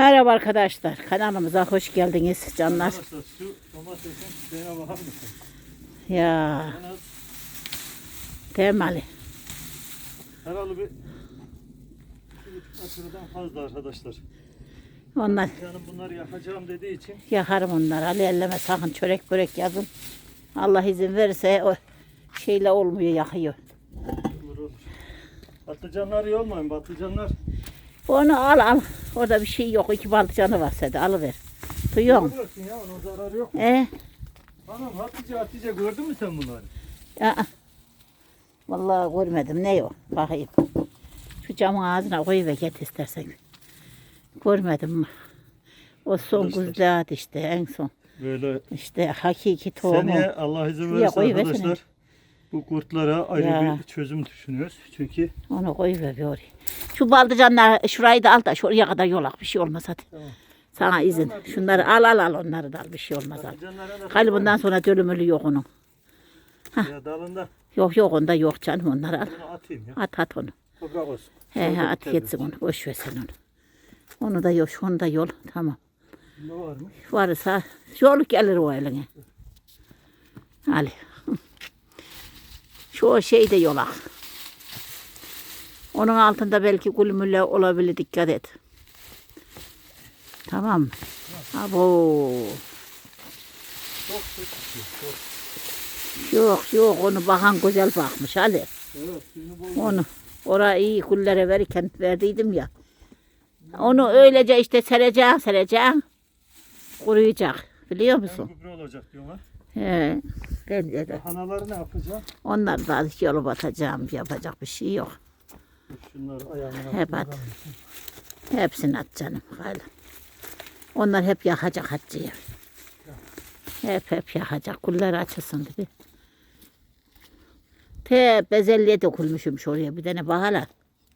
Merhaba arkadaşlar. Kanalımıza hoş geldiniz canlar. Şu domatesin çiçeğine bakar mısın? Ya temeli. herhalde bir iki buçuk metreden fazla arkadaşlar. Onlar Yani bunları yakacağım dediği için yakarım onları. Ali elleme sakın çörek börek yazın. Allah izin verirse o şeyle olmuyor yakıyor. olur olur. Patlıcanlar iyi olmayın patlıcanlar. Onu al al. Orada bir şey yok. İki baltıcanı var sende. Alıver. Duyuyor musun? Görüyorsun ya onun zararı yok mu? E? Hanım Hatice Hatice gördün mü sen bunları? Aa. Vallahi görmedim. Ne o? Bakayım. Şu camın ağzına koy ve get istersen. Görmedim. O son Arkadaşlar. işte en son. Böyle İşte hakiki tohumu. seneye Allah izin Şuraya verirse koyuversene. arkadaşlar bu kurtlara ayrı Ya. bir çözüm düşünüyoruz. Çünkü Onu koy ve bir oraya. Şu baldıcanlar şurayı da al da şuraya kadar yolak bir şey olmaz hadi. Tamam. Sana izin. Şunları al al al onları da al bir şey olmaz al. patlıcanlara da bundan sonra dölümülü yok onun. ya dalında Yok yok onda yok canım onları al. bunu atayım ya. At at onu. Toprak olsun. He he at gitsin onu. Boş ver sen onu. Onu da yok, onu da yol. Tamam. Ne varmış? Varsa yol gelir o eline. Ali. Şu şey de yolak. Onun altında belki gülmülle olabilir dikkat et. Tamam. Abo. Çok. Yok yok onu bakan güzel bakmış Ali. Evet. Onu oraya iyi güllere verirken verdiydim ya. Onu öylece işte sereceksin sereceksin. Kuruyacak. Biliyor musun? Gübre olacak diyorlar. He. Bence de. Hanaları ne yapacağım? Onlar da yolu batacağım. Yapacak bir şey yok. Şunları ayağına Hep at. Hepsini at canım. Gayrı. Onlar hep yakacak Hatice'ye. Hep hep yakacak. Kulları açılsın dedi. Te bezelliye dökülmüşüm oraya. Bir tane bahala.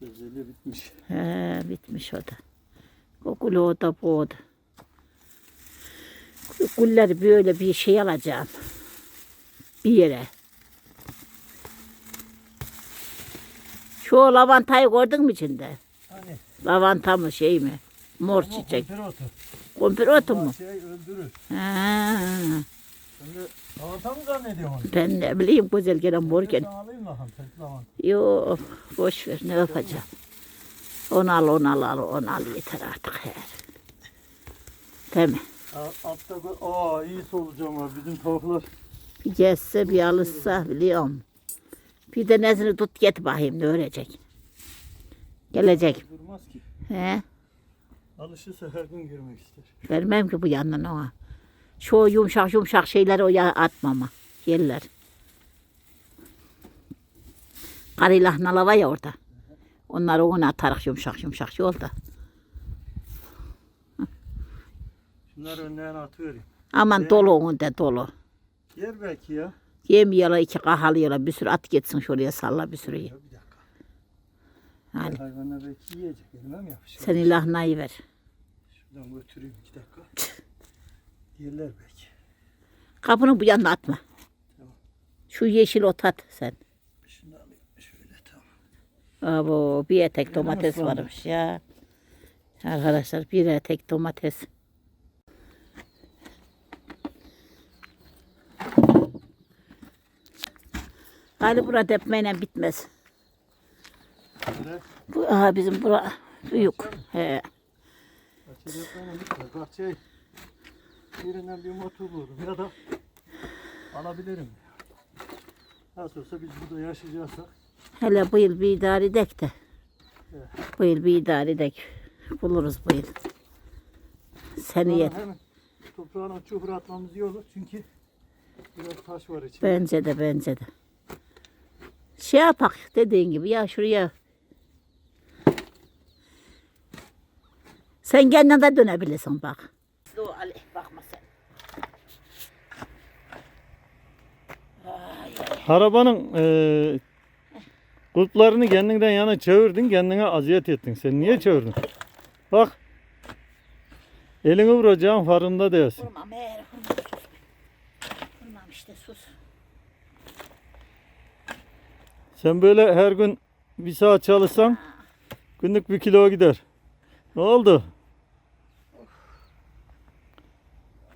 Bezeli bitmiş. He, bitmiş o da. Gül o da bu o da. Gülleri böyle bir şey alacağım. Bir yere. Şu lavantayı gördün mü içinde? Hani? Lavanta mı şey mi? Mor Ama çiçek. kumpir otu. Kumpir otu mu? Şey öldürür. Ha, Şimdi lavanta mı zannediyorsun ben ne bileyim güzel gelen morken. Ben alayım lavanta. Yok boş ver ne yapacağım. Onu al onu al, al onu al yeter artık her. Değil mi? Altta Aa iyi solucan var. Bizim tavuklar. Bir gezse bir alışsa biliyorum. Bir de nezini tut get bakayım ne örecek. Gelecek. Durmaz ki. He? Alışırsa her gün girmek ister. Vermem ki bu yandan ona. Şu yumuşak yumuşak şeyleri o ya atmama. Yerler. Karı lahnalı var ya orada. Onları ona atarak yumuşak yumuşak yolda. Şunları önlerine atıvereyim. Aman dolu onun da dolu. Yer belki ya. Yemiyorlar iki kahalıyorlar bir sürü at gitsin şuraya salla bir sürü. Ya bir dakika. Hadi. Hayvanlar belki yiyecek. Mi yapışır? Sen ilahnayı ver. Şuradan götüreyim iki dakika. Yerler belki. Kapının bu yanına atma. Tamam. Şu yeşil ot at sen. Şunu alayım. Şöyle tamam. Abo bir etek domates varmış ya. Arkadaşlar bir etek domates. Hali burada depmeyle bitmez. Böyle Bu aha bizim bura büyük. He. bitmez. Bahçeye birinden bir motor bulurum ya da alabilirim. Nasıl olsa biz burada yaşayacaksak Hele bu yıl bir idare edek de. Evet. Bu yıl bir idare edek. Buluruz bu yıl. Sonra hemen toprağına çukur atmamız iyi olur çünkü biraz taş var içinde. Bence de bence de. Şey yapak dediğin gibi ya şuraya. Sen kendin de dönebilirsin bak. Ali bakma sen. Arabanın eee kulplarını kendinden yana çevirdin, kendine aziyet ettin. Sen niye çevirdin? Bak. Elini vuracağın farında değilsin. Vurmam eğer vurmam. Vurmam işte sus. Sen böyle her gün bir saat çalışsan günlük bir kilo gider. Ne oldu?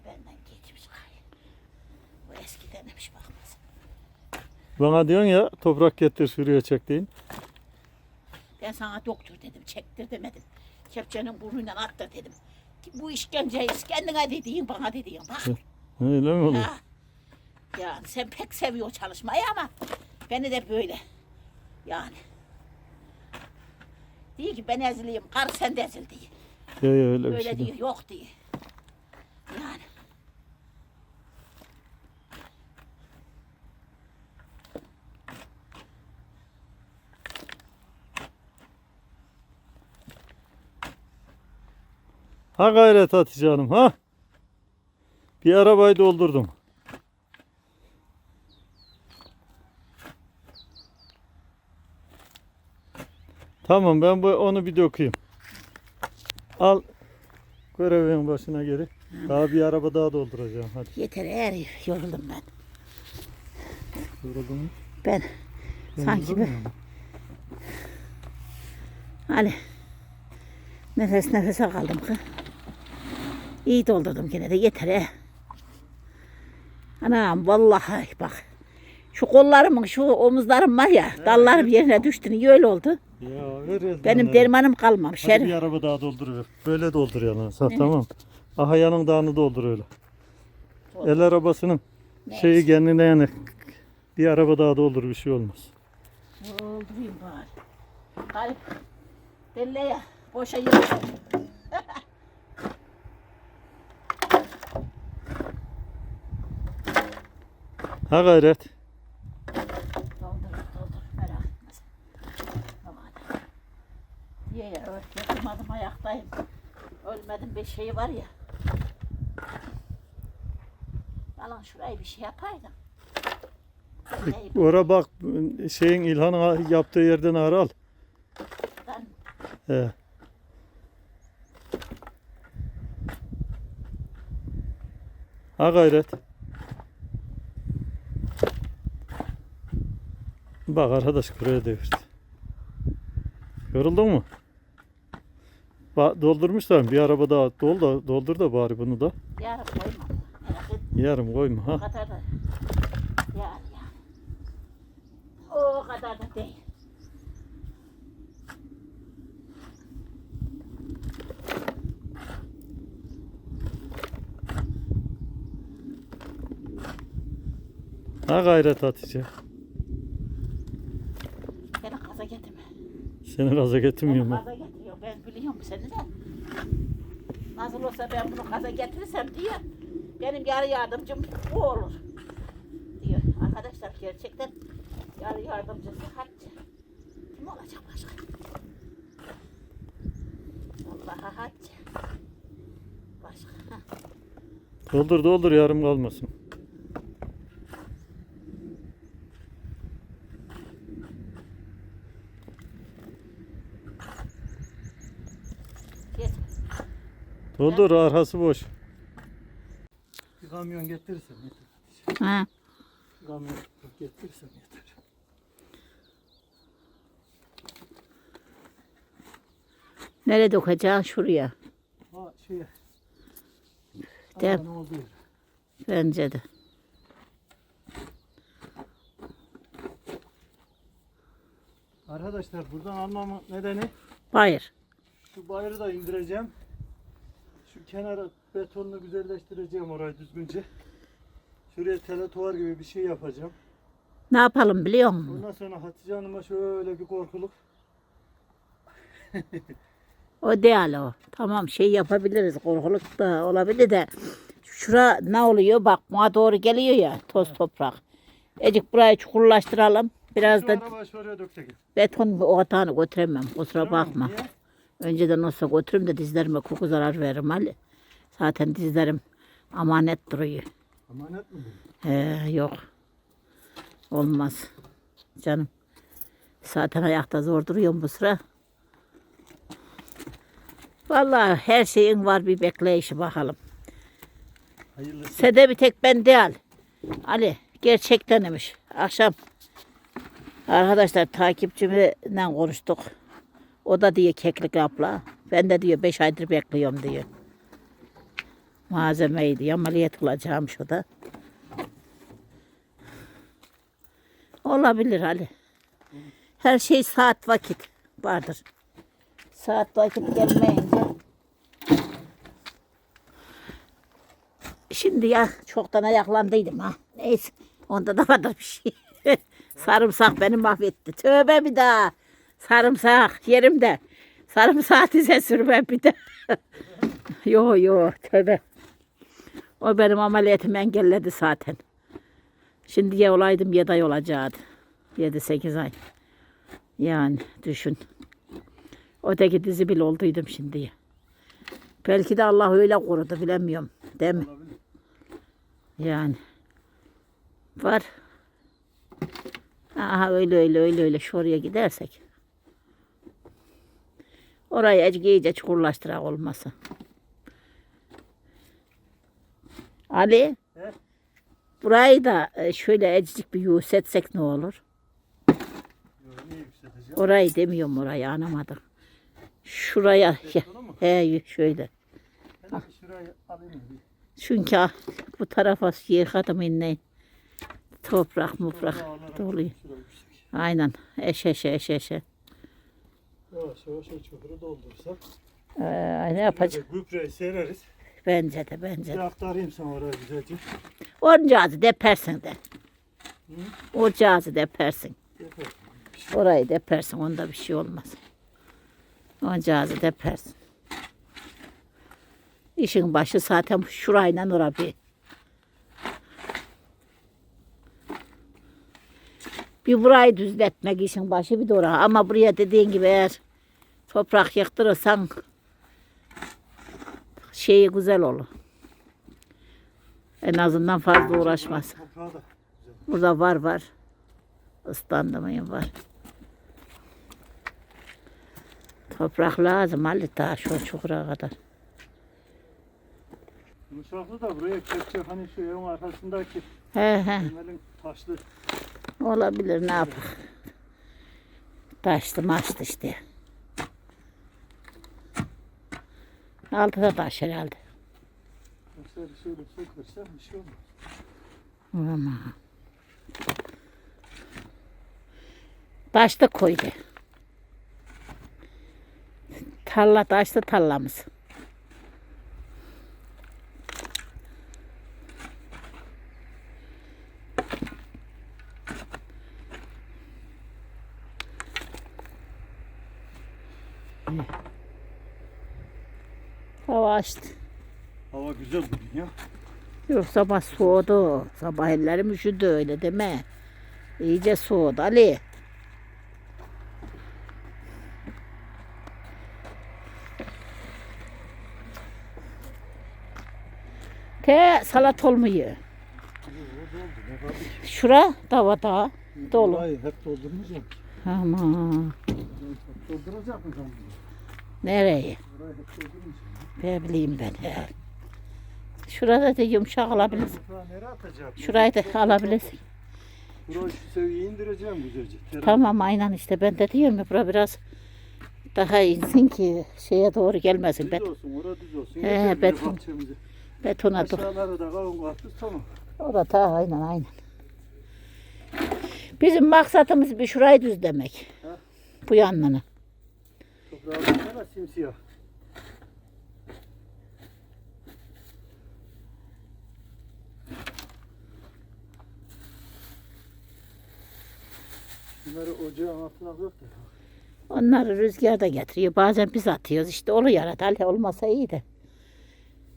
Benden geçmiş kayın. Bu eskiden bakmasın. Bana diyorsun ya toprak getir şuraya çek deyin. Ben sana doktor dedim çektir demedim. Kepçenin burnuyla at dedim. Ki bu işkenceyi kendine dediğin bana dediğin bak. Öyle mi oluyor? Ya sen pek seviyor çalışmayı ama beni de böyle. Yani. Diyor ki ben ezileyim, karı sen de ezil diye. Ya, ya öyle bir Öyle şey diyor, değil. yok diye. Yani. Ha gayret Hatice Hanım ha. Bir arabayı doldurdum. Tamam ben bu onu bir dökeyim. Al görevin başına geri. Daha bir araba daha dolduracağım hadi. Yeter eğer yoruldum ben. Yoruldun mu? Ben sanki bir... Hani nefes nefese kaldım ki. İyi doldurdum gene de yeter he. Anam vallahi bak. Şu kollarımın şu omuzlarım var ya dallarım yerine düştü. Öyle oldu? Ya Benim eldivenleri. dermanım kalmamış. Hadi bir araba daha dolduruver. Böyle doldur yalnız. Ha, tamam. Aha yanın dağını doldur öyle. Doldur. El arabasının şeyi kendine yani bir araba daha doldur bir şey olmaz. Doldurayım bari. Galip. Delle ya. Boşa yürüyorum. Ha gayret. Doldur, doldur. Merak etme sen. Tamam hadi. Niye ya? Yatırmadım ayaktayım. Ölmedim bir şey var ya. Alan şurayı bir şey yapaydım. Ora bak şeyin İlhan'ın yaptığı yerden ara al. ben? He. Ha gayret. Bak arkadaş buraya devirdi. Yoruldun mu? Ba doldurmuşlar bir araba daha dol da doldur da bari bunu da. Merak etme. Yarım koyma O ha. kadar da. Yani yani. O kadar da değil. Ha gayret Hatice. Beni kaza getirme. Seni gaza getirmiyorum. Ben biliyorum seni de. Olsa ben bunu kaza getirirsem diye benim yarı yardımcım bu olur. Diyor. Arkadaşlar gerçekten yarı yardımcısı Hatice. Kim olacak başka? Allah'a Hatice. Başka. Doldur doldur yarım kalmasın. Getir. Doldur arkası boş. Bir kamyon getirirsen yeter. Ha. Bir kamyon getirirsen yeter. Nereye dökeceksin? Şuraya. Ha şey. De- Ne oldu? Bence de. Arkadaşlar buradan almamın nedeni Hayır. şu bayırı da indireceğim. Kenara betonla güzelleştireceğim orayı düzgünce. Şuraya teletovar gibi bir şey yapacağım. Ne yapalım biliyor musun? Ondan sonra Hatice Hanım'a şöyle bir korkuluk. O değil o. Tamam şey yapabiliriz. Korkuluk da olabilir de. Şura ne oluyor? Bak bana doğru geliyor ya toz toprak. Ecik burayı çukurlaştıralım. Biraz Şu da beton o atağını götüremem. Kusura bakma. Niye? Önceden olsa götürürüm de dizlerime koku zarar veririm Ali. Zaten dizlerim amanet duruyor. Emanet mi bu? He, yok. Olmaz. Canım. Zaten ayakta zor duruyorum bu sıra. Vallahi her şeyin var bir bekleyişi bakalım. Hayırlısı. Sede bir tek ben değil. Ali gerçekten demiş. Akşam arkadaşlar takipçimle konuştuk. O da diyor keklik abla. Ben de diyor beş aydır bekliyorum diyor. Malzemeydi. Ameliyat olacağımış o da. Olabilir Ali. Her şey saat vakit vardır. Saat vakit gelmeyince. Şimdi ya çoktan ayaklandıydım ha. Neyse onda da vardır bir şey. Sarımsak beni mahvetti. Tövbe bir daha. Sarımsak yerimde. Sarımsak dize sürmem bir daha. yo yo tövbe. O benim ameliyatımı engelledi zaten. Şimdi ya olaydım ya da olacaktı. 7-8 ay. Yani düşün. Öteki dizi bile olduydum şimdi. Belki de Allah öyle korudu bilemiyorum. Değil mi? Yani. Var. Aha öyle öyle öyle öyle şuraya gidersek. Orayı iyice çukurlaştırak olmasa. Ali. He? Burayı da e, şöyle azıcık bir yükseltsek ne olur? Orayı demiyorum orayı anlamadım. Şuraya he şöyle. Ben de şurayı alayım bir. Çünkü ah, bu tarafa yıkadım inneyin. Toprak Dağlara doluyor. Aynen eş eşe eş eşe. Yavaş yavaş o çukuru doldursak. Ee, ne yapacağız? Gübreyi sereriz. Bence de bence Bir de. aktarayım sana oraya güzelce. Oncağızı depersin de. Ocağızı depersin. Yeter. Orayı depersin onda bir şey olmaz. Oncağızı depersin. İşin başı zaten şurayla ora bir. Bir burayı düzletmek işin başı bir de ora. Ama buraya dediğin gibi eğer toprak yıktırırsan şeyi güzel olur. En azından fazla uğraşmaz. Burada var var. Islandı mıyım var. Toprak lazım Ali daha şu çukura kadar. Yumuşaklı da buraya kepçe hani şu evin arkasındaki He he temelin taşlı. Olabilir ne yapalım. Taştı maçtı işte. Altı da taş herhalde. Taşları şöyle sökürsen bir şey olmaz. Ama. Taş da koydu. Tarla taşlı tarlamız. Hava açtı. Hava güzel bugün ya. Yok sabah soğudu. Sabah ellerim üşüdü öyle deme. İyice soğudu Ali. Te salat olmuyor. Şura dava da dolu. Hayır hep doldurmayacağım. Aman Dolduracak mı nereye? Ne bileyim ben. Şurada da yumuşak alabilirsin. Şurayı da alabilirsin. Burayı şu seviyeyi indireceğim güzelce. Tamam aynen işte ben de diyorum ya bura biraz daha insin ki şeye doğru gelmesin. Düz Bet olsun, orada düz olsun. He, bize beton. betona dur. Aşağıları da kavun kattık tamam. Orada aynen aynen. Bizim maksatımız bir şurayı düzlemek. Ha. Bu yanını. Toprağı simsiyah. Bunları ocağın altına koy da. Onları rüzgar da getiriyor. Bazen biz atıyoruz. İşte oluyor. Hali olmasa iyi de.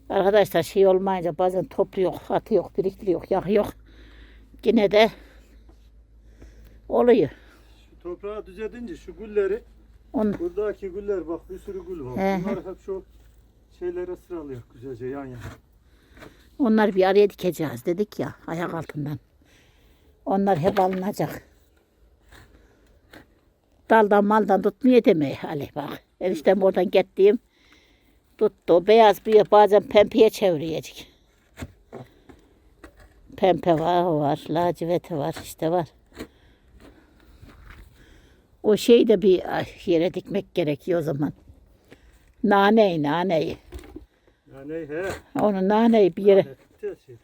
Arkadaşlar şey olmayınca bazen topluyor, atıyor, biriktiriyor, yakıyor. Yine de oluyor. Şu toprağı düzedince şu gülleri, On, buradaki güller bak bir sürü gül var. He. Bunları hep şu şeylere sıralıyor güzelce yan yana. onları bir araya dikeceğiz dedik ya ayak altından. Onlar hep alınacak. Daldan maldan tutmuyor demeyi Ali bak. Eniştem oradan gittiğim tuttu. Beyaz bir bazen pembeye çevirecek. Pembe var, var, laciveti var, işte var. O şeyi de bir yere dikmek gerekiyor o zaman. Naneyi, naneyi. Yani he. Onu naneyi bir yere Tel şey.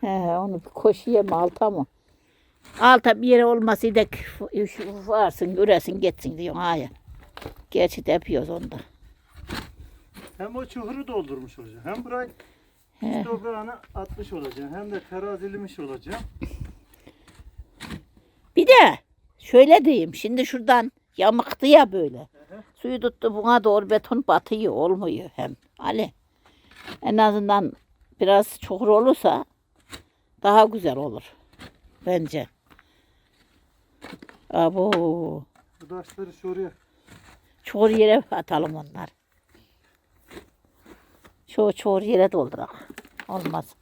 He, onu bir koşuya mı alta mı? Alta bir yere olmasıydı varsın göresin geçsin diyor hayır. Gerçi de yapıyoruz onda. Hem o çuhuru doldurmuş olacaksın. Hem burayı He. toprağına atmış olacaksın. Hem de terazilemiş olacaksın. Bir de şöyle diyeyim şimdi şuradan yamıktı ya böyle. Suyu tuttu buna doğru beton batıyor olmuyor hem. Ali en azından biraz çukur olursa daha güzel olur bence. Abo Bu taşları şuraya. çukur yere atalım onlar. Çoğu çukur yere doldurak. Olmaz.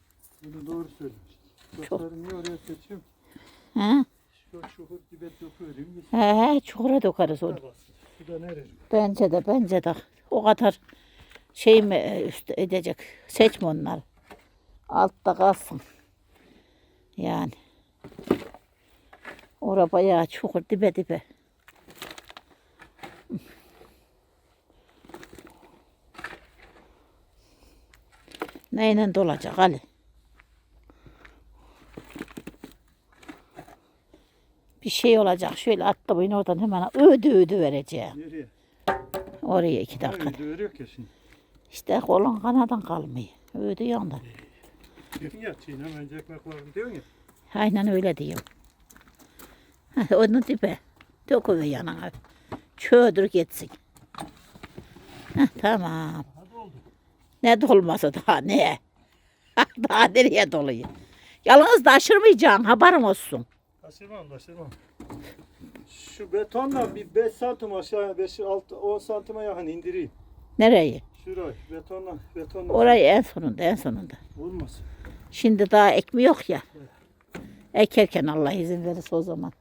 Bunu doğru. Çok. Taşları niye oraya seçiyorum? He? Şu çukur dibe döküyorum. He, he çukura dökeriz onu. Şu da nereye? Bence de bence de o kadar şey mi e, üst edecek. Seçme onları. Altta kalsın. Yani. Ora bayağı çukur dibe dibe. Neyle dolacak Ali? Bir şey olacak. Şöyle attı boyun oradan hemen ödü ödü vereceğim. Nereye? Oraya iki dakika. Nereye dövüyor ki şimdi? İşte kolun kanadan kalmıyor. Öyle yandan. Diyorsun ya çiğnemeyecek ekmek var diyorsun ya. Aynen öyle diyorum. Onu dibe. Döküver yanına. Çöğdür gitsin. Heh, tamam. Ne dolması daha ne? daha nereye doluyor? Yalnız taşırmayacaksın haberin olsun. Taşırmam taşırmam. Şu betonla bir 5 santim aşağıya 5 6 10 santime yakın indireyim. Nereye? Şurayı betonla betonla. Orayı en sonunda en sonunda. Olmaz. Şimdi daha ekmi yok ya. Ekerken Allah izin verirse o zaman.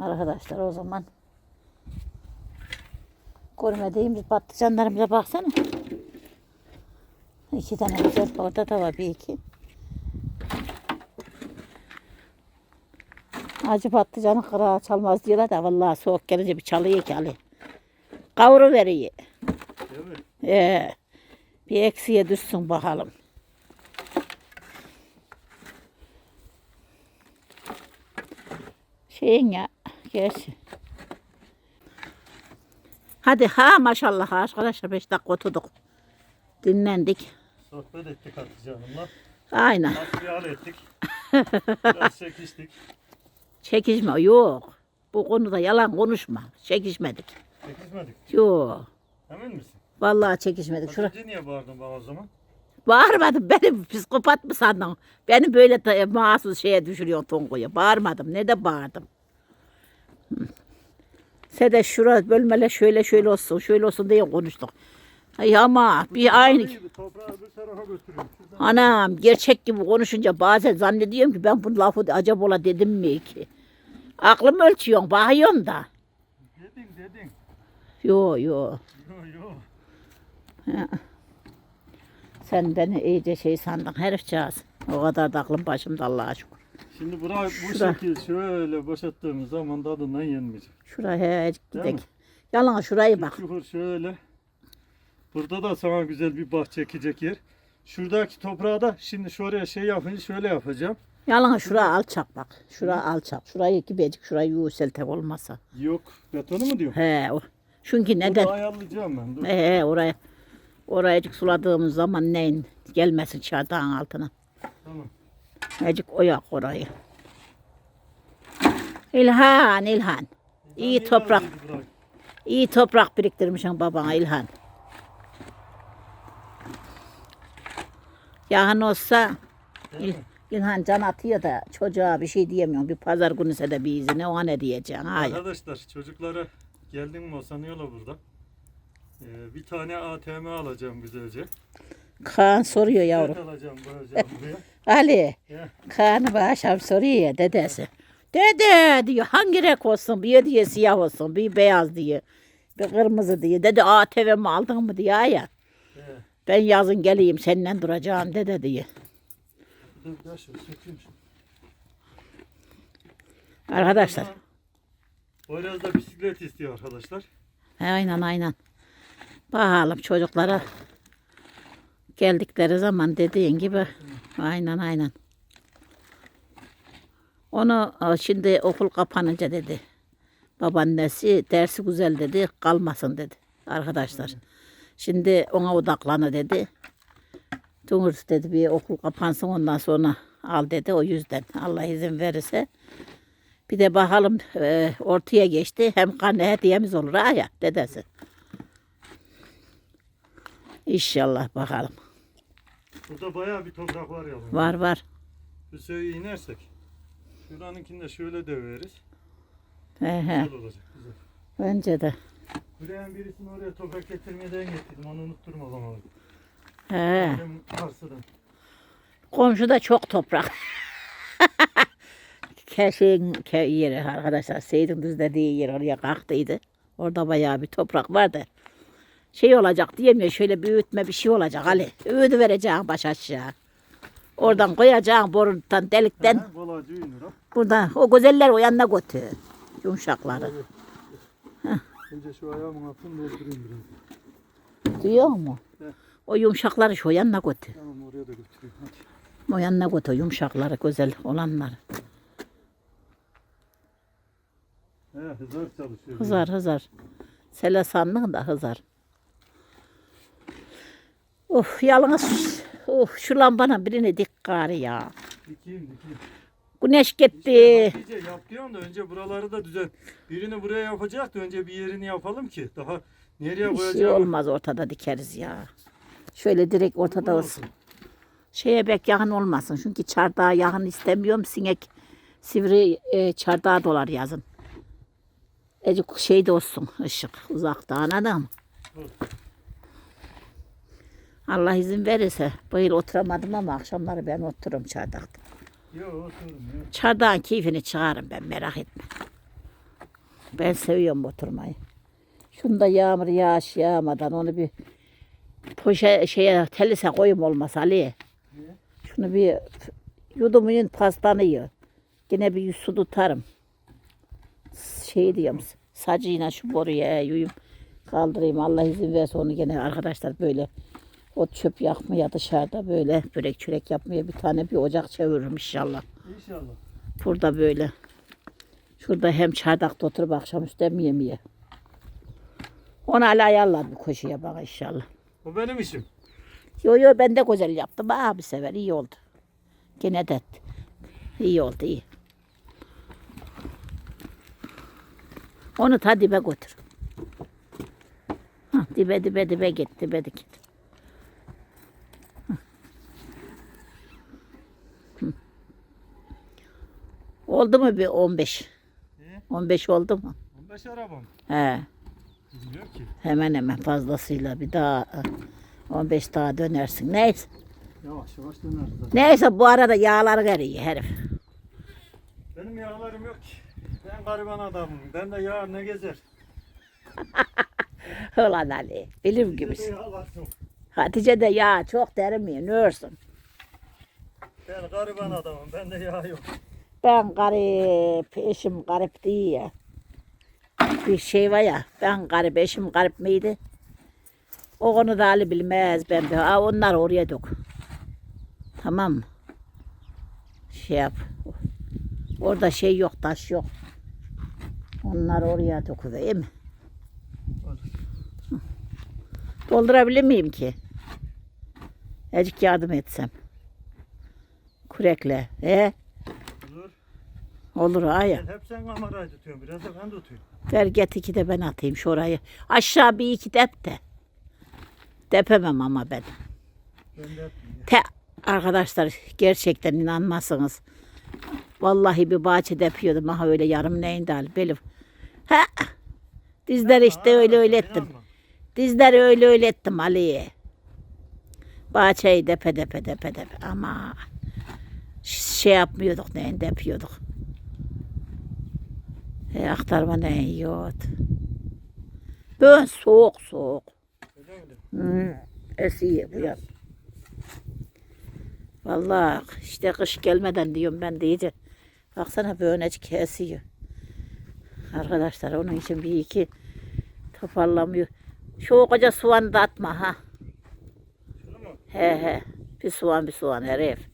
Arkadaşlar o zaman. Görmediğimiz patlıcanlarımıza baksana. İki tane güzel orada da var bir iki. Acı patlıcanı kırağı çalmaz diyorlar da vallahi soğuk gelince bir çalıyor ki Ali. Kavuru veriyor. Değil mi? Ee, bir eksiye düşsün bakalım. Şeyin ya, gerçi. Hadi ha maşallah arkadaşlar 5 dakika oturduk. Dinlendik. Sohbet ettik Hatice Hanım'la. Aynen. Hasbihal ettik. Biraz çekiştik. Çekişme yok. Bu konuda yalan konuşma. Çekişmedik. Çekişmedik. Yok. Emin misin? Vallahi çekişmedik. Şura. Hatice niye bağırdın bana o zaman? Bağırmadım. Beni psikopat mı sandın? Beni böyle da, mahsus şeye düşürüyorsun Tongu'ya. Bağırmadım. Ne de bağırdım. Hı. Sen de şura bölmele şöyle şöyle olsun, şöyle olsun diye konuştuk. Ay ama bir aynı. Anam gerçek gibi konuşunca bazen zannediyorum ki ben bu lafı acaba ola dedim mi ki? Aklım ölçüyorsun, bakıyorsun da. Dedin dedin. Yo yo. Yo yo. Sen beni iyice şey sandın herifcağız. O kadar da aklım başımda Allah'a şükür. Şimdi burayı bu Şura. şekil şöyle boşalttığımız zaman tadından yenmeyecek. Şuraya Değil gidelim. mi? Yalan şurayı bak. Çukur şöyle. Burada da sana güzel bir bahçe ekecek yer. Şuradaki toprağı da şimdi şuraya şey yapınca şöyle yapacağım. Yalan şura alçak bak. Şura alçak. Şurayı kibecik şurayı yükseltek olmasa. Yok betonu mu diyor? He o. Çünkü Bunu neden? ayarlayacağım ben. Dur. He he oraya. Orayacık suladığımız zaman neyin gelmesin çardağın altına. Tamam. Azıcık oyak orayı. İlhan İlhan. İyi toprak. İyi toprak biriktirmişsin babana İlhan. Yağın olsa İl? İlhan can atıyor da çocuğa bir şey diyemiyorum. Bir pazar günü ise de bir izine ona ne diyeceksin? Hayır. Arkadaşlar çocuklara geldin mi sanıyorlar burada. Ee, bir tane ATM alacağım güzelce. Kaan soruyor yavrum. Alacağım. Ali, Ya, Kaan'ı bu akşam soruyor ya dedesi. Dede diyor hangi renk olsun? Bir diye siyah olsun, bir beyaz diye. Bir kırmızı diye. Dede ATV mi aldın mı diye ya. he. Ben yazın geleyim seninle duracağım dede diye. Dur gel sökeyim şunu. Arkadaşlar. Biraz da bisiklet istiyor arkadaşlar. Aynen aynen. Bakalım çocuklara geldikleri zaman dediğin gibi aynen aynen. Onu şimdi okul kapanınca dedi. Babaannesi dersi güzel dedi. Kalmasın dedi. Arkadaşlar. Şimdi ona odaklanı dedi. Dur dedi bir okul kapansın ondan sonra al dedi. O yüzden Allah izin verirse. Bir de bakalım e, ortaya geçti. Hem karne hediyemiz olur ha ya dedesi. İnşallah bakalım. Burada bayağı bir toprak var ya. Var var. Hüseyin inersek. Şuranınkini de şöyle döveriz. He he. Güzel olacak. Güzel. Bence de. Buraya birisini oraya toprak getirmeden getirdim. Onu unutturma bana. He. Benim arsadan. Komşuda çok toprak. Keşin ke yeri arkadaşlar. Seyit'in düz dediği yer oraya kalktıydı. Orada bayağı bir toprak vardı. Şey olacak diyemiyor. Şöyle büyütme bir şey olacak Ali. Öğüdü vereceğim baş aşağı. Oradan koyacağım borudan delikten. Ha. Buradan o güzeller o yanına götür. Yumuşakları. Önce şu ayağımın altını doldurayım biraz. Duyuyor mu? O yumuşakları şu yanına götür. Tamam oraya da götüreyim. Hadi. O yanına götür yumuşakları güzel olanları. He, hızar çalışıyor. Hızar hızar. Sele sandın da hızar. Of yalnız of şu lambanın birini dik gari ya. Dikeyim dikeyim. Güneş gitti. Hatice yap diyorsun da önce buraları da düzen. Birini buraya yapacaktı. Önce bir yerini yapalım ki. Daha nereye Bir şey olmaz ortada dikeriz ya. Şöyle direkt ortada Uygun olsun. Şeye bek yakın olmasın. Çünkü çardağa yakın istemiyorum. Sinek sivri e, çardağa dolar yazın. Ecik şey de olsun ışık uzakta anladın mı? Evet. Allah izin verirse bu yıl oturamadım ama akşamları ben otururum çardakta. Yok. Çardağın keyfini çıkarım ben merak etme. Ben seviyorum oturmayı. Şunda yağmur yağış yağmadan onu bir poşe şeye telise koyayım olmaz Ali. Niye? Şunu bir yudumun paslanıyor. Yine bir su tutarım. Şey diyorum sacıyla şu boruya yuyum kaldırayım. Allah izin verse onu gene arkadaşlar böyle ot çöp yakmaya dışarıda böyle börek çörek yapmaya bir tane bir ocak çeviririm inşallah. İnşallah. Burada böyle. Şurada hem çardakta oturup akşamüstü hem yemeğe. Onu hala ayarlar bir koşuya bak inşallah. O benim işim. Yo yo ben de güzel yaptım. Aa bir sefer iyi oldu. Gene de iyi oldu iyi. Onu ta dibe götür. Hah, dibe dibe dibe git dibe git. Oldu mu bir 15? Ne? 15 oldu mu? 15 arabam. He. Bilmiyorum ki. Hemen hemen fazlasıyla bir daha e, 15 daha dönersin. Neyse. Yavaş yavaş zaten. Neyse bu arada yağlar veriyor herif. Benim yağlarım yok ki. Ben gariban adamım. Ben de yağ ne gezer. Ulan Ali. Bilim gibisin. çok. Hatice de yağ çok dermiyor. Ne örsün? Ben gariban adamım. Bende yağ yok. Ben garip, eşim garip değil ya. Bir şey var ya, ben garip, eşim garip miydi? O konuda Ali bilmez ben de. Aa, onlar oraya dök. Tamam mı? Şey yap. Orada şey yok, taş yok. Onlar oraya döküver mi? Doldurabilir miyim ki? Azıcık yardım etsem. Kürekle. He? Olur. Ha ya. Hep sen kamerayı tutuyorsun. Biraz da ben tutuyorum. Ver get iki de ben atayım şurayı. Aşağı bir iki dep de. Depemem ama ben. Ben de yapayım. Te arkadaşlar gerçekten inanmazsınız. Vallahi bir bahçe depiyordum. Aha öyle yarım neyin dal belim. Ha. Dizleri işte öyle öyle ettim. İnanma. Dizleri öyle öyle ettim Ali'ye. Bahçeyi depe depe depe depe. Ama şey yapmıyorduk neyin depiyorduk. E, aktarma ne yiyordu. Bön soğuk soğuk. Hmm, esiyor bu yaz. Vallahi işte kış gelmeden diyorum ben de iyice. Baksana böğünecik esiyor. Arkadaşlar onun için bir iki toparlamıyor. Şu koca soğanı da atma ha. He he. Bir soğan bir soğan herif.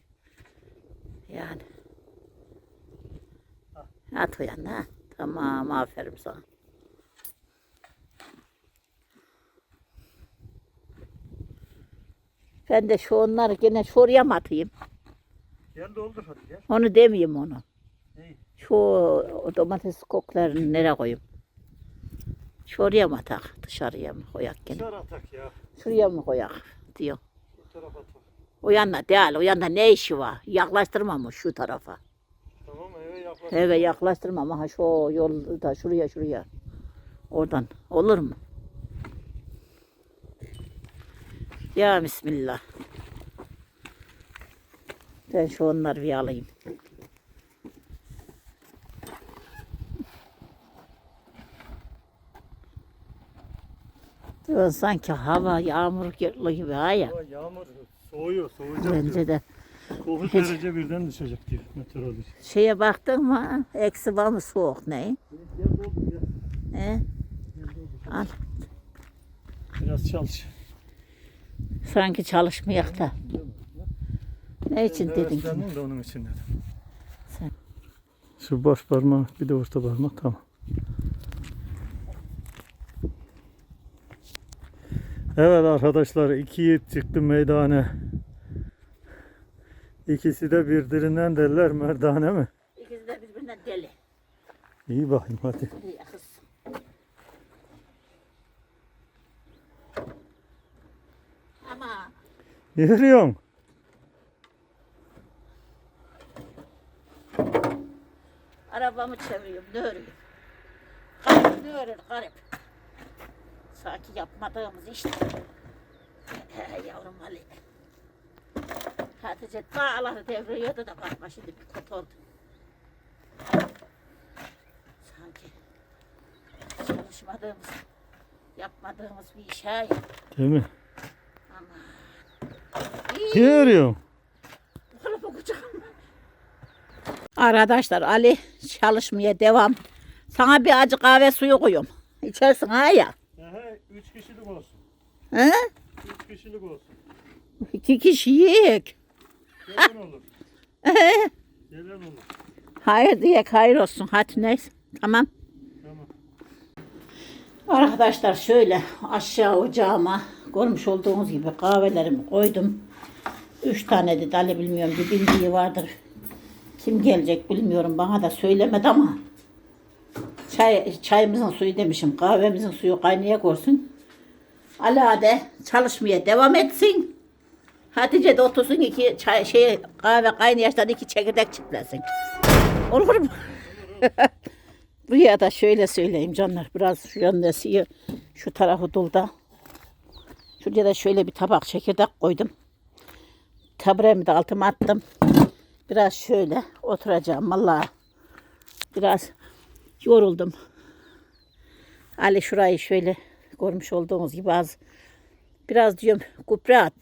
Yani. At o yana. ha. Tamam aferin sana. Ben de şu onları gene şuraya mı atayım? Gel doldur hadi gel. Onu demeyeyim onu. Neyi? Şu domates koklarını nereye koyayım? Şuraya mı atak? Dışarıya mı koyak gene? Dışarı atak ya. Şuraya mı koyak diyor. Bu tarafa atak. O yanda değil, o yanda ne işi var? Yaklaştırmam şu tarafa. Eve yaklaş. Eve yaklaştırmam ha şu yolda şuraya şuraya. Oradan olur mu? Ya Bismillah. Ben şu onları bir alayım. Diyor, sanki hava yağmur gibi ha ya. Hava Yağmur soğuyor, soğuyacak diyor. Bence de 9 Hiç. derece birden düşecek diyor meteoroloji. şeye baktın mı? Eksi var mı soğuk ne? He? Al. Biraz çalış. Sanki çalışmayak da. Ne için Ben de dedin ki? heveslendim de onun için dedim. Sen. Şu baş parmak bir de orta parmak tamam. Evet arkadaşlar iki yiğit çıktı meydana. İkisi de birbirinden derler merdane mi? İkisi de birbirinden deli. İyi bakayım hadi. Kız. Ama Ne yürüyorsun? arabamı çeviriyorum. Ne? Garip ne örür garip. Sanki yapmadığımız işte. Yavrum Ali. Hatice dağları devriyordu da bakma şimdi bir kötü oldu. Sanki çalışmadığımız, yapmadığımız bir iş ha. Değil mi? Ama. Ne kucağım. Arkadaşlar Ali çalışmaya devam. Sana bir acı kahve suyu koyuyorum. İçersin ha ya. He, üç kişilik olsun. He? Üç kişilik olsun. İki kişi yiyek. Gelen olur. Gelen olur. Hayır diye hayır olsun. Hadi neyse. Tamam. Tamam. Arkadaşlar şöyle aşağı ocağıma görmüş olduğunuz gibi kahvelerimi koydum. Üç tane de Ali bilmiyorum bir bildiği vardır. Kim gelecek bilmiyorum bana da söylemedi ama çay, çayımızın suyu demişim kahvemizin suyu kaynaya koysun. Ali de çalışmaya devam etsin. Hatice de otursun iki çay, şey, kahve kaynayaştan iki çekirdek çitlesin. Olur mu? Buraya da şöyle söyleyeyim canlar. Biraz şu yöndesi şu tarafı dulda. Şuraya da şöyle bir tabak çekirdek koydum. Taburemi de altıma attım. Biraz şöyle oturacağım vallahi. Biraz yoruldum. Ali şurayı şöyle görmüş olduğunuz gibi az biraz diyorum kupre at.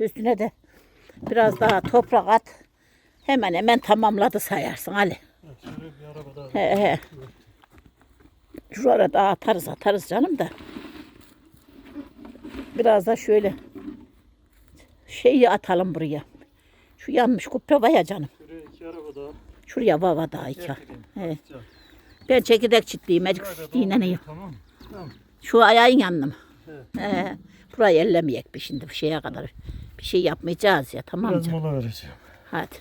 Üstüne de biraz daha toprak at. Hemen hemen tamamladı sayarsın Ali. Daha. He he. Şuraya da atarız atarız canım da. Biraz da şöyle şeyi atalım buraya. Şu yanmış kupre var ya canım. Şuraya iki araba daha. Şuraya vava daha iki. He. Ben çekirdek Şurada çitleyeyim doldur, iyi. Tamam. Tamam. Şu ayağın yandım. Evet. He. Burayı ellemeyek bir şimdi bir şeye kadar. Bir şey yapmayacağız ya tamam mı Biraz canım? mola vereceğim. Hadi.